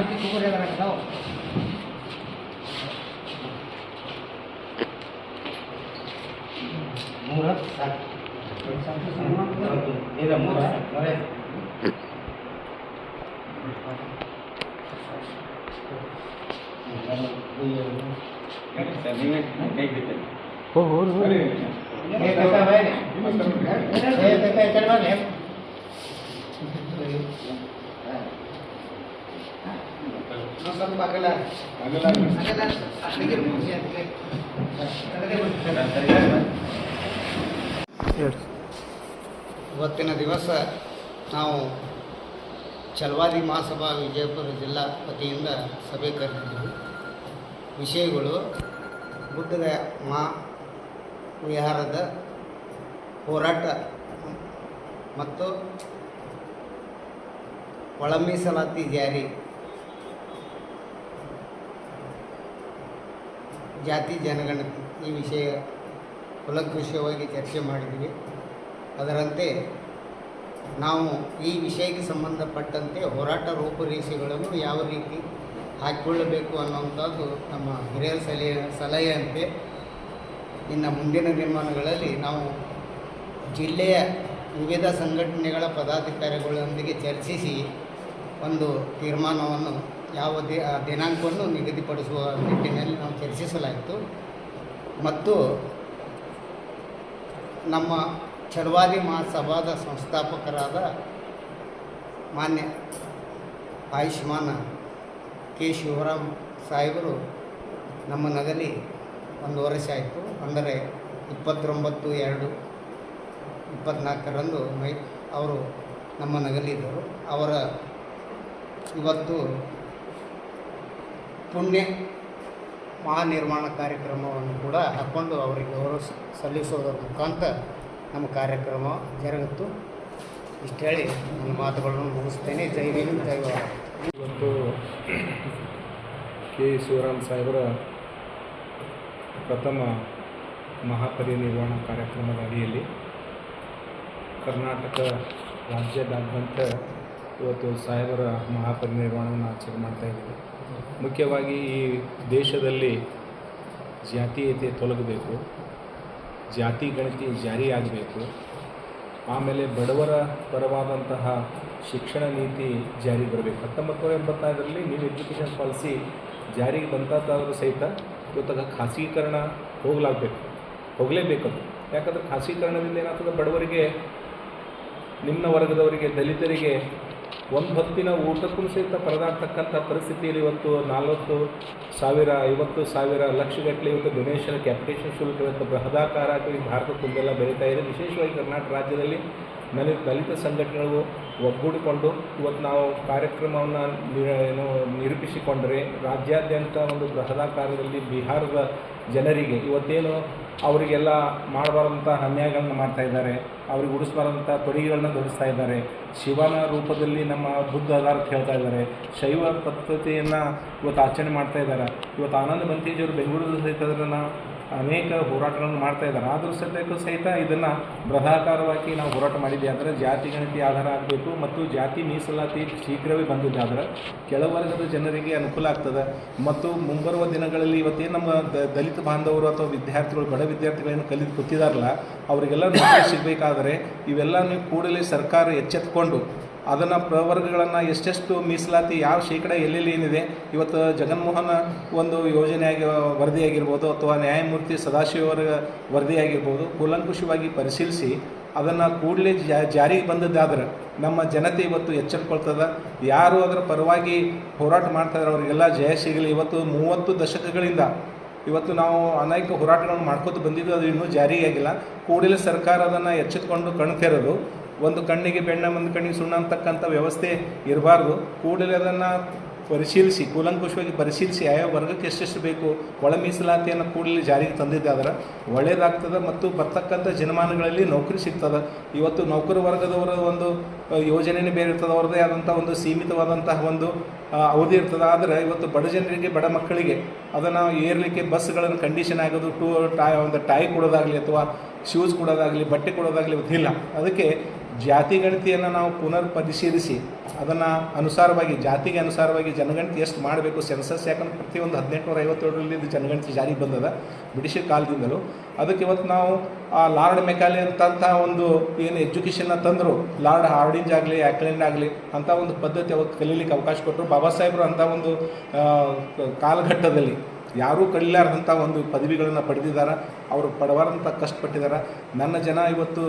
ಉಳ್ದದ ಗಾಂಡೋತಿ ತಗೋರಿ ಅದಾವ ಮೂರ ಸಾಕು ಇದು ಮೂರ ಮೂರೇ ಹೋ ಹೋ ಏ ಕಾಕ ಬಾಯ್ ಏ ಕಾಕ ಈ ಕಡೆ ಬರ್ಲಿ ಸ್ವಲ್ಪ ಆಗಲ್ಲ ಇವತ್ತಿನ ದಿವಸ ನಾವು ಚಲವಾದಿ ಮಹಾಸಭಾ ವಿಜಯಪುರ ಜಿಲ್ಲಾ ವತಿಯಿಂದ ಸಭೆ ಕರೆದಿದ್ದೀವಿ. ವಿಷಯಗಳು ಬುದ್ಧದ ಮಾ ವಿಹಾರದ ಹೋರಾಟ ಮತ್ತು ಒಳ ಮೀಸಲಾತಿ ಜಾರಿ ಜಾತಿ ಜನಗಣತಿ ಈ ವಿಷಯ ಕುಲಂಕುಷವಾಗಿ ಚರ್ಚೆ ಮಾಡಿದ್ವಿ. ಅದರಂತೆ ನಾವು ಈ ವಿಷಯಕ್ಕೆ ಸಂಬಂಧಪಟ್ಟಂತೆ ಹೋರಾಟ ರೂಪುರೇಷೆಗಳನ್ನು ಯಾವ ರೀತಿ ಹಾಕಿಕೊಳ್ಳಬೇಕು ಅನ್ನುವಂಥದ್ದು ನಮ್ಮ ಹಿರಿಯರ ಸಲಹೆ, ಸಲಹೆಯಂತೆ ಇನ್ನು ಮುಂದಿನ ದಿನಮಾನಗಳಲ್ಲಿ ನಾವು ಜಿಲ್ಲೆಯ ವಿವಿಧ ಸಂಘಟನೆಗಳ ಪದಾಧಿಕಾರಿಗಳೊಂದಿಗೆ ಚರ್ಚಿಸಿ ಒಂದು ತೀರ್ಮಾನವನ್ನು ಯಾವ ದಿನಾಂಕವನ್ನು ನಿಗದಿಪಡಿಸುವ ನಿಟ್ಟಿನಲ್ಲಿ ನಾವು ಚರ್ಚಿಸಲಾಯಿತು. ಮತ್ತು ನಮ್ಮ ಚರ್ವಾದಿ ಮಹಾಸಭಾದ ಸಂಸ್ಥಾಪಕರಾದ ಮಾನ್ಯ ಆಯುಷ್ಮಾನ ಕೆ. ಶಿವರಾಮ್ ಸಾಹೇಬರು ನಮ್ಮ ನಗಲಿ ಒಂದು ವರ್ಷ ಆಯಿತು. ಅಂದರೆ ಇಪ್ಪತ್ತೊಂಬತ್ತು ಎರಡು ಇಪ್ಪತ್ತ್ನಾಲ್ಕರಂದು ಮೈ, ಅವರು ನಮ್ಮ ನಗಲಿದ್ದರು. ಅವರ ಇವತ್ತು ಪುಣ್ಯ ಮಹಾನಿರ್ಮಾಣ ಕಾರ್ಯಕ್ರಮವನ್ನು ಕೂಡ ಹಾಕ್ಕೊಂಡು ಅವರಿಗೆ ಗೌರವ ಸಲ್ಲಿಸೋದರ ಮುಖಾಂತರ ನಮ್ಮ ಕಾರ್ಯಕ್ರಮ ಜರುಗಿತು ಇಷ್ಟು ಹೇಳಿ ನನ್ನ ಮಾತುಗಳನ್ನು ಮುಗಿಸ್ತೇನೆ. ಜೈ ಹಿಂದ್ ಜೈ ಇವತ್ತು ಕೆ. ಶಿವರಾಮ್ ಸಾಹೇಬರ ಪ್ರಥಮ ಮಹಾಪರಿನಿರ್ವಾಣ ಕಾರ್ಯಕ್ರಮದ ಅಡಿಯಲ್ಲಿ ಕರ್ನಾಟಕ ರಾಜ್ಯದಾದ್ಯಂತ ಇವತ್ತು ಸಾಹೇಬರ ಮಹಾಪರಿನಿರ್ವಾಣವನ್ನು ಆಚರಣೆ ಮಾಡ್ತಾ ಇದ್ದೀವಿ. ಮುಖ್ಯವಾಗಿ ಈ ದೇಶದಲ್ಲಿ ಜಾತೀಯತೆ ತೊಲಗಬೇಕು, ಜಾತಿ ಗಣತಿ ಜಾರಿಯಾಗಬೇಕು ಆಮೇಲೆ ಬಡವರ ಪರವಾದಂತಹ ಶಿಕ್ಷಣ ನೀತಿ ಜಾರಿಗೆ ಬರಬೇಕು. ಹತ್ತೊಂಬತ್ತು ನೂರ ಎಂಬತ್ತೈದರಲ್ಲಿ ನ್ಯೂ ಎಜುಕೇಷನ್ ಪಾಲಿಸಿ ಜಾರಿಗೆ ಬಂತಾದರೂ ಸಹಿತ ಇವತ್ತಾಗ ಖಾಸಗೀಕರಣ ಹೋಗಲಾಗಬೇಕು ಹೋಗಲೇಬೇಕದು ಯಾಕಂದರೆ ಖಾಸಗೀಕರಣದಿಂದ ಏನಾಗ್ತದೆ, ಬಡವರಿಗೆ, ನಿಮ್ಮ ವರ್ಗದವರಿಗೆ, ದಲಿತರಿಗೆ ಒಂದು ಹೊತ್ತಿನ ಊಟಕ್ಕೂ ಸಹಿತ ಪರದಾಡ್ತಕ್ಕಂಥ ಪರಿಸ್ಥಿತಿಯಲ್ಲಿ ಇವತ್ತು ನಲ್ವತ್ತು ಸಾವಿರ, ಐವತ್ತು ಸಾವಿರ ಲಕ್ಷಗಟ್ಟಲೆ ಇವತ್ತು ಡೊನೇಷನ್ ಕ್ಯಾಪಿಟೇಷನ್ ಶುಲ್ಕ ಇವತ್ತು ಬೃಹದಾಕಾರವಾಗಿ ಭಾರತ ತುಂಬೆಲ್ಲ ಬೆಳೀತಾ ಇದೆ. ವಿಶೇಷವಾಗಿ ಕರ್ನಾಟಕ ರಾಜ್ಯದಲ್ಲಿ ನಲಿ ದಲಿತ ಸಂಘಟನೆಗಳು ಒಗ್ಗೂಡಿಕೊಂಡು ಇವತ್ತು ನಾವು ಕಾರ್ಯಕ್ರಮವನ್ನು ಏನು, ನಿರೂಪಿಸಿಕೊಂಡರೆ ರಾಜ್ಯಾದ್ಯಂತ ಒಂದು ಬೃಹದಾಕಾರದಲ್ಲಿ ಬಿಹಾರದ ಜನರಿಗೆ ಇವತ್ತೇನು ಅವರಿಗೆಲ್ಲ ಮಾಡಬಾರ್ದಂಥ ಅನ್ಯಾಯಗಳನ್ನ ಮಾಡ್ತಾ ಇದ್ದಾರೆ. ಅವ್ರಿಗೆ ಉಡಿಸ್ಬಾರ್ದಂಥ ತೊಡಿಗೆಗಳನ್ನ ತೊಡಿಸ್ತಾ ಇದ್ದಾರೆ. ಶಿವನ ರೂಪದಲ್ಲಿ ನಮ್ಮ ಬುದ್ಧ ಅದಾರ ಹೇಳ್ತಾ ಇದ್ದಾರೆ. ಶೈವ ಪದ್ಧತಿಯನ್ನು ಇವತ್ತು ಆಚರಣೆ ಮಾಡ್ತಾ ಇದ್ದಾರೆ. ಇವತ್ತು ಆನಂದ ಬಂತೇಜಿಯವರು ಬೆಂಗಳೂರು ಸಹಿತ ಅದನ್ನು ಅನೇಕ ಹೋರಾಟಗಳನ್ನು ಮಾಡ್ತಾ ಇದ್ದಾರೆ. ಆದರೂ ಸದ್ಯಕ್ಕೂ ಸಹಿತ ಇದನ್ನು ಬೃಹಾಕಾರವಾಗಿ ನಾವು ಹೋರಾಟ ಮಾಡಿದ್ವಿ. ಅಂದರೆ ಜಾತಿ ಗಣತಿ ಆಧಾರ ಆಗಬೇಕು ಮತ್ತು ಜಾತಿ ಮೀಸಲಾತಿ ಶೀಘ್ರವೇ ಬಂದಿದ್ದಾದ್ರೆ ಕೆಳವರ್ಗದ ಜನರಿಗೆ ಅನುಕೂಲ ಆಗ್ತದೆ. ಮತ್ತು ಮುಂಬರುವ ದಿನಗಳಲ್ಲಿ ಇವತ್ತೇನು ನಮ್ಮ ದಲಿತ ಬಾಂಧವರು ಅಥವಾ ವಿದ್ಯಾರ್ಥಿಗಳು, ಬಡ ವಿದ್ಯಾರ್ಥಿಗಳೇನು ಕಲಿತು ಕೂತಿದಾರಲ್ಲ, ಅವರಿಗೆಲ್ಲ ನೌಕರಿ ಸಿಗಬೇಕಾದರೆ ಇವೆಲ್ಲ ಕೂಡಲೇ ಸರ್ಕಾರ ಎಚ್ಚೆತ್ಕೊಂಡು ಅದನ್ನು ಪ್ರವರ್ಗಗಳನ್ನು ಎಷ್ಟೆಷ್ಟು ಮೀಸಲಾತಿ, ಯಾವ ಶೇಕಡ ಎಲ್ಲೆಲ್ಲಿ ಏನಿದೆ, ಇವತ್ತು ಜಗನ್ಮೋಹನ ಒಂದು ಯೋಜನೆಯಾಗಿ, ವರದಿಯಾಗಿರ್ಬೋದು ಅಥವಾ ನ್ಯಾಯಮೂರ್ತಿ ಸದಾಶಿವರ ವರದಿಯಾಗಿರ್ಬೋದು, ಕೂಲಂಕುಷವಾಗಿ ಪರಿಶೀಲಿಸಿ ಅದನ್ನು ಕೂಡಲೇ ಜಾರಿಗೆ ಬಂದದ್ದಾದ್ರೆ ನಮ್ಮ ಜನತೆ ಇವತ್ತು ಎಚ್ಚರಿಕೊಳ್ತದ. ಯಾರು ಅದರ ಪರವಾಗಿ ಹೋರಾಟ ಮಾಡ್ತಾ ಇದ್ದಾರೆ ಅವರಿಗೆಲ್ಲ ಜಯ ಸಿಗಲಿ. ಇವತ್ತು ಮೂವತ್ತು ದಶಕಗಳಿಂದ ಇವತ್ತು ನಾವು ಅನೇಕ ಹೋರಾಟಗಳನ್ನು ಮಾಡ್ಕೋತ ಬಂದಿದ್ದು ಅದು ಇನ್ನೂ ಜಾರಿಯಾಗಿಲ್ಲ. ಕೂಡಲೇ ಸರ್ಕಾರ ಅದನ್ನು ಎಚ್ಚೆತ್ಕೊಂಡು ಕಣ್ ತೆರೆದು ಒಂದು ಕಣ್ಣಿಗೆ ಬೆಣ್ಣೆ, ಒಂದು ಕಣ್ಣಿಗೆ ಸುಣ್ಣ ಅಂತಕ್ಕಂಥ ವ್ಯವಸ್ಥೆ ಇರಬಾರ್ದು. ಕೂಡಲೇ ಅದನ್ನು ಪರಿಶೀಲಿಸಿ, ಕೂಲಂಕುಷವಾಗಿ ಪರಿಶೀಲಿಸಿ ಆಯಾ ವರ್ಗಕ್ಕೆ ಎಷ್ಟೆಷ್ಟು ಬೇಕು, ಒಳ ಮೀಸಲಾತಿಯನ್ನು ಕೂಡಲೇ ಜಾರಿಗೆ ತಂದಿದ್ದಾದ್ರೆ ಒಳ್ಳೆಯದಾಗ್ತದೆ ಮತ್ತು ಬರ್ತಕ್ಕಂಥ ಜನಮಾನಗಳಲ್ಲಿ ನೌಕರಿ ಸಿಗ್ತದೆ. ಇವತ್ತು ನೌಕರ ವರ್ಗದವರ ಒಂದು ಯೋಜನೆಯೇ ಬೇರೆ ಇರ್ತದೆ. ಅವ್ರದ್ದೇ ಆದಂಥ ಒಂದು ಸೀಮಿತವಾದಂತಹ ಒಂದು ಅವಧಿ ಇರ್ತದೆ. ಆದರೆ ಇವತ್ತು ಬಡ ಜನರಿಗೆ, ಬಡ ಮಕ್ಕಳಿಗೆ ಅದನ್ನು ಏರಲಿಕ್ಕೆ ಬಸ್ಗಳನ್ನು ಕಂಡೀಷನ್ ಆಗೋದು, ಟೂ, ಟೈ, ಒಂದು ಟಾಯ್ ಕೊಡೋದಾಗಲಿ ಅಥವಾ ಶೂಸ್ ಕೊಡೋದಾಗಲಿ, ಬಟ್ಟೆ ಕೊಡೋದಾಗಲಿ ಇವತ್ತಿಲ್ಲ ಅದಕ್ಕೆ ಜಾತಿ ಗಣತಿಯನ್ನು ನಾವು ಪುನರ್ ಪರಿಶೀಲಿಸಿ ಅದನ್ನು ಅನುಸಾರವಾಗಿ, ಜಾತಿಗೆ ಅನುಸಾರವಾಗಿ ಜನಗಣತಿ ಎಷ್ಟು ಮಾಡಬೇಕು ಸೆನ್ಸಸ್ ಯಾಕಂದ್ರೆ ಪ್ರತಿಯೊಂದು ಹದಿನೆಂಟುನೂರ ಐವತ್ತೇಳರಲ್ಲಿ ಇದು ಜನಗಣತಿ ಜಾರಿಗೆ ಬಂದದ ಬ್ರಿಟಿಷ್ ಕಾಲದಿಂದಲೂ. ಅದಕ್ಕೆ ಇವತ್ತು ನಾವು ಆ ಲಾರ್ಡ್ ಮೆಕಾಲಿ ಅಂತಂಥ ಒಂದು ಏನು ಎಜುಕೇಷನ್ನ ತಂದರು, ಲಾರ್ಡ್ ಹಾರ್ಡಿಂಜ್ ಆಗಲಿ, ಆಕ್ಲೆಂಡ್ ಆಗಲಿ ಅಂತ ಒಂದು ಪದ್ಧತಿ ಅವತ್ತು ಕಲೀಲಿಕ್ಕೆ ಅವಕಾಶ ಕೊಟ್ಟರು. ಬಾಬಾ ಸಾಹೇಬರು ಅಂಥ ಒಂದು ಕಾಲಘಟ್ಟದಲ್ಲಿ ಯಾರೂ ಕಲಿಲಾರ್ದಂಥ ಒಂದು ಪದವಿಗಳನ್ನು ಪಡೆದಿದ್ದಾರೆ. ಅವರು ಪಡವಾರಂತ ಕಷ್ಟಪಟ್ಟಿದ್ದಾರೆ. ನನ್ನ ಜನ ಇವತ್ತು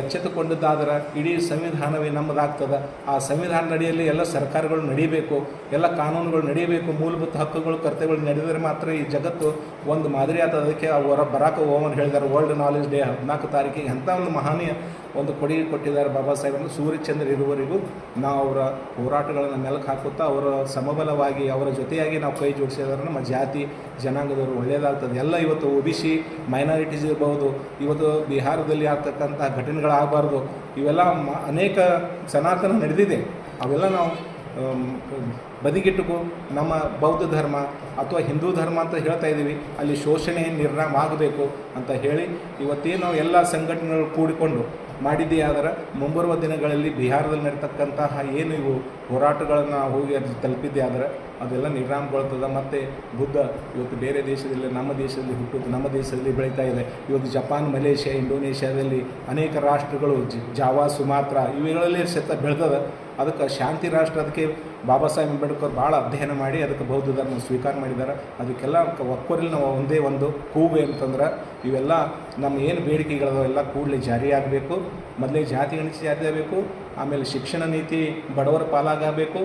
ಎಚ್ಚೆತ್ತುಕೊಂಡಿದ್ದಾದ್ರೆ ಇಡೀ ಸಂವಿಧಾನವೇ ನಮ್ಮದಾಗ್ತದೆ. ಆ ಸಂವಿಧಾನ ಅಡಿಯಲ್ಲಿ ಎಲ್ಲ ಸರ್ಕಾರಗಳು ನಡೀಬೇಕು, ಎಲ್ಲ ಕಾನೂನುಗಳು ನಡೀಬೇಕು, ಮೂಲಭೂತ ಹಕ್ಕುಗಳು, ಕರ್ತವ್ಯಗಳು ನಡೆದರೆ ಮಾತ್ರ ಈ ಜಗತ್ತು ಒಂದು ಮಾದರಿ ಆಗ್ತದೆ ಅದಕ್ಕೆ ಅವರ ಬರಾಕ ಓಮನ್ ಹೇಳಿದ್ದಾರೆ ವರ್ಲ್ಡ್ ನಾಲೆಜ್ ಡೇ ಹದಿನಾಲ್ಕು ತಾರೀಕಿಗೆ ಎಂಥ ಒಂದು ಮಹನೀಯ ಒಂದು ಕೊಡುಗೆ ಕೊಟ್ಟಿದ್ದಾರೆ ಬಾಬಾ ಸಾಹೇಬರು ಸೂರ್ಯಚಂದ್ರ ಇರುವವರೆಗೂ ನಾವು ಅವರ ಹೋರಾಟಗಳನ್ನು ನೆಲಕ್ಕೆ ಹಾಕುತ್ತಾ ಅವರ ಸಮಬಲವಾಗಿ, ಅವರ ಜೊತೆಯಾಗಿ ನಾವು ಕೈ ಜೋಡಿಸಿದ್ರೆ ನಮ್ಮ ಜಾತಿ, ಜನಾಂಗದವರು ಒಳ್ಳೆಯದಾಗ್ತದೆ. ಎಲ್ಲ ಇವತ್ತು ಒ ಬಿ ಮೈನಾರಿಟೀಸ್ ಇರ್ಬೋದು ಇವತ್ತು ಬಿಹಾರದಲ್ಲಿ ಆಗ್ತಕ್ಕಂಥ ಘಟನೆಗಳಾಗಬಾರ್ದು, ಇವೆಲ್ಲ ಅನೇಕ ಸನಾತನ ನಡೆದಿದೆ. ಅವೆಲ್ಲ ನಾವು ಬದಿಗಿಟ್ಟುಕು, ನಮ್ಮ ಬೌದ್ಧ ಧರ್ಮ ಅಥವಾ ಹಿಂದೂ ಧರ್ಮ ಅಂತ ಹೇಳ್ತಾ ಇದ್ದೀವಿ, ಅಲ್ಲಿ ಶೋಷಣೆ ನಿರ್ನಾಮ ಆಗಬೇಕು ಅಂತ ಹೇಳಿ ಇವತ್ತೇನು ಎಲ್ಲ ಸಂಘಟನೆಗಳು ಕೂಡಿಕೊಂಡು ಮಾಡಿದ್ದೇ ಮುಂಬರುವ ದಿನಗಳಲ್ಲಿ ಬಿಹಾರದಲ್ಲಿ ನಡೀತಕ್ಕಂತಹ ಏನು ಇವು ಹೋರಾಟಗಳನ್ನು ಹೋಗಿ ಅಲ್ಲಿ ತಲುಪಿದ್ದೇ ಆದರೆ ಅದೆಲ್ಲ ನಿರಾಮಗೊಳ್ತದೆ ಮತ್ತು ಬುದ್ಧ ಇವತ್ತು ಬೇರೆ ದೇಶದಲ್ಲಿ, ನಮ್ಮ ದೇಶದಲ್ಲಿ ಹುಟ್ಟುತ್ತೆ, ನಮ್ಮ ದೇಶದಲ್ಲಿ ಬೆಳೀತಾ ಇದೆ. ಇವತ್ತು ಜಪಾನ್, ಮಲೇಷ್ಯಾ, ಇಂಡೋನೇಷ್ಯಾದಲ್ಲಿ ಅನೇಕ ರಾಷ್ಟ್ರಗಳು ಜಾವಾ, ಸುಮಾತ್ರ ಇವುಗಳಲ್ಲಿ ಸಹಿತ ಬೆಳೆದದ. ಅದಕ್ಕೆ ಶಾಂತಿ ರಾಷ್ಟ್ರ ಅದಕ್ಕೆ ಬಾಬಾ ಸಾಹೇಬ್ ಅಂಬೇಡ್ಕರ್ ಭಾಳ ಅಧ್ಯಯನ ಮಾಡಿ ಅದಕ್ಕೆ ಬೌದ್ಧ ಧರ್ಮ ಸ್ವೀಕಾರ ಮಾಡಿದ್ದಾರೆ ಅದಕ್ಕೆಲ್ಲ ಒಕ್ಕೊರಲ್ಲಿ ನಾವು ಒಂದೇ ಒಂದು ಕೂಗು ಅಂತಂದ್ರೆ ಇವೆಲ್ಲ ನಮ್ಮ ಏನು ಬೇಡಿಕೆಗಳದಾವ ಎಲ್ಲ ಕೂಡಲೇ ಜಾರಿಯಾಗಬೇಕು ಮೊದಲೇ ಜಾತಿ ಗಣಿಸಿ ಜಾರಿ ಆಗಬೇಕು. ಆಮೇಲೆ ಶಿಕ್ಷಣ ನೀತಿ ಬಡವರ ಪಾಲಾಗಬೇಕು.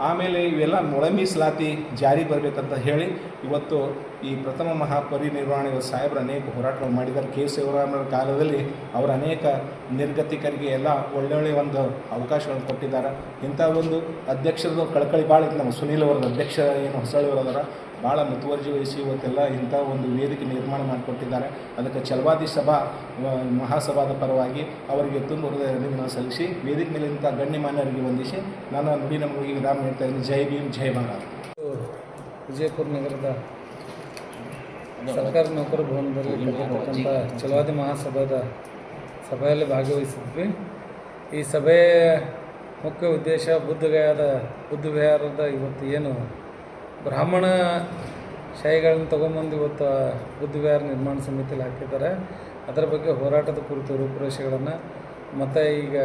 ಆಮೇಲೆ ಇವೆಲ್ಲ ಮೊಳ ಮೀಸಲಾತಿ ಜಾರಿ ಬರಬೇಕಂತ ಹೇಳಿ ಇವತ್ತು ಈ ಪ್ರಥಮ ಮಹಾಪರಿನಿರ್ವಹಣೆ ಸಾಹೇಬರು ಅನೇಕ ಹೋರಾಟಗಳು ಮಾಡಿದ್ದಾರೆ. ಕೆ ಶಿವರಾಮರ ಕಾಲದಲ್ಲಿ ಅವರ ಅನೇಕ ನಿರ್ಗತಿಕರಿಗೆ ಎಲ್ಲ ಒಳ್ಳೊಳ್ಳೆ ಒಂದು ಅವಕಾಶಗಳನ್ನು ಕೊಟ್ಟಿದ್ದಾರೆ. ಇಂಥ ಒಂದು ಅಧ್ಯಕ್ಷರದ್ದು ಕಳಕಳಿ ಭಾಳ ಇತ್ತು ನಮ್ಮ ಸುನೀಲ್ ಅವರದ ಅಧ್ಯಕ್ಷ ಏನು ಹೊಸಳ್ಳಿ ಅದರ. ಭಾಳ ಮುತುವರ್ಜಿ ವಹಿಸಿ ಇವತ್ತೆಲ್ಲ ಇಂಥ ಒಂದು ವೇದಿಕೆ ನಿರ್ಮಾಣ ಮಾಡಿಕೊಟ್ಟಿದ್ದಾರೆ. ಅದಕ್ಕೆ ಛಲವಾದಿ ಸಭಾ ಮಹಾಸಭಾದ ಪರವಾಗಿ ಅವರಿಗೆ ತುಂಬ ಹೃದಯದಿಂದ ಸಲ್ಲಿಸಿ, ವೇದಿಕೆ ಮೇಲೆ ಇಂಥ ಗಣ್ಯಮಾನ್ಯರಿಗೆ ವಂದಿಸಿ ನಾನು ನುಡಿ ನಮಗೆ ವಿರಾಮ ಹೇಳ್ತಾ ಇದ್ದೀನಿ, ಜೈ ಭೀಮ್, ಜೈ ಭಾರತ್. ವಿಜಯಪುರ ನಗರದ ಸರ್ಕಾರಿ ನೌಕರ ಭವನದಲ್ಲಿ ನಡೆಯತಕ್ಕಂಥ ಛಲವಾದಿ ಮಹಾಸಭಾದ ಸಭೆಯಲ್ಲಿ ಭಾಗವಹಿಸಿದ್ವಿ. ಈ ಸಭೆಯ ಮುಖ್ಯ ಉದ್ದೇಶ ಬುದ್ಧಗಯಾದ ಬುದ್ಧ ವಿಹಾರದ ಇವತ್ತು ಏನು ಬ್ರಾಹ್ಮಣ ಶಾಹಿಗಳನ್ನ ತೊಗೊಂಬಂದು ಇವತ್ತು ಬುದ್ಧಿವಿಹಾರ ನಿರ್ಮಾಣ ಸಮಿತಿಯಲ್ಲಿ ಹಾಕಿದ್ದಾರೆ. ಅದರ ಬಗ್ಗೆ ಹೋರಾಟದ ಕುರಿತು ರೂಪುರೇಷೆಗಳನ್ನು, ಮತ್ತು ಈಗ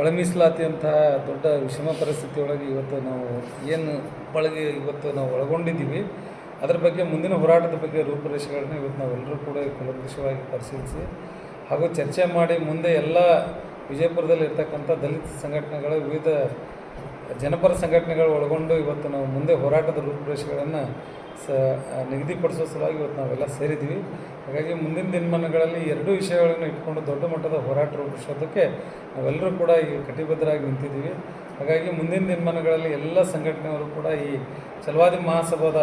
ಒಳ ಮೀಸಲಾತಿಯಂತಹ ದೊಡ್ಡ ವಿಷಮ ಪರಿಸ್ಥಿತಿಯೊಳಗೆ ಇವತ್ತು ನಾವು ಏನು ಒಳಗೆ ಇವತ್ತು ನಾವು ಒಳಗೊಂಡಿದ್ದೀವಿ. ಅದರ ಬಗ್ಗೆ ಮುಂದಿನ ಹೋರಾಟದ ಬಗ್ಗೆ ರೂಪುರೇಷೆಗಳನ್ನ ಇವತ್ತು ನಾವೆಲ್ಲರೂ ಕೂಡ ಕೂಲಂಕಷವಾಗಿ ಪರಿಶೀಲಿಸಿ ಹಾಗೂ ಚರ್ಚೆ ಮಾಡಿ ಮುಂದೆ ಎಲ್ಲ ವಿಜಯಪುರದಲ್ಲಿ ಇರ್ತಕ್ಕಂಥ ದಲಿತ ಸಂಘಟನೆಗಳ ವಿವಿಧ ಜನಪರ ಸಂಘಟನೆಗಳು ಒಳಗೊಂಡು ಇವತ್ತು ನಾವು ಮುಂದೆ ಹೋರಾಟದ ರೂಪುರೇಷೆಗಳನ್ನು ಸ ನಿಗದಿಪಡಿಸೋ ಸಲುವಾಗಿ ಇವತ್ತು ನಾವೆಲ್ಲ ಸೇರಿದ್ದೀವಿ. ಹಾಗಾಗಿ ಮುಂದಿನ ದಿನಮಾನಗಳಲ್ಲಿ ಎರಡೂ ವಿಷಯಗಳನ್ನು ಇಟ್ಕೊಂಡು ದೊಡ್ಡ ಮಟ್ಟದ ಹೋರಾಟ ರೂಪಿಸೋದಕ್ಕೆ ನಾವೆಲ್ಲರೂ ಕೂಡ ಈಗ ಕಟಿಬದ್ಧರಾಗಿ ನಿಂತಿದ್ದೀವಿ. ಹಾಗಾಗಿ ಮುಂದಿನ ದಿನಮಾನಗಳಲ್ಲಿ ಎಲ್ಲ ಸಂಘಟನೆಯವರು ಕೂಡ ಈ ಚಲವಾದಿ ಮಹಾಸಭಾದ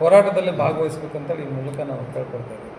ಹೋರಾಟದಲ್ಲಿ ಭಾಗವಹಿಸಬೇಕಂತೇಳಿ ಈ ಮೂಲಕ ನಾವು ಕೇಳ್ಕೊಳ್ತಾ ಇದ್ದೀವಿ.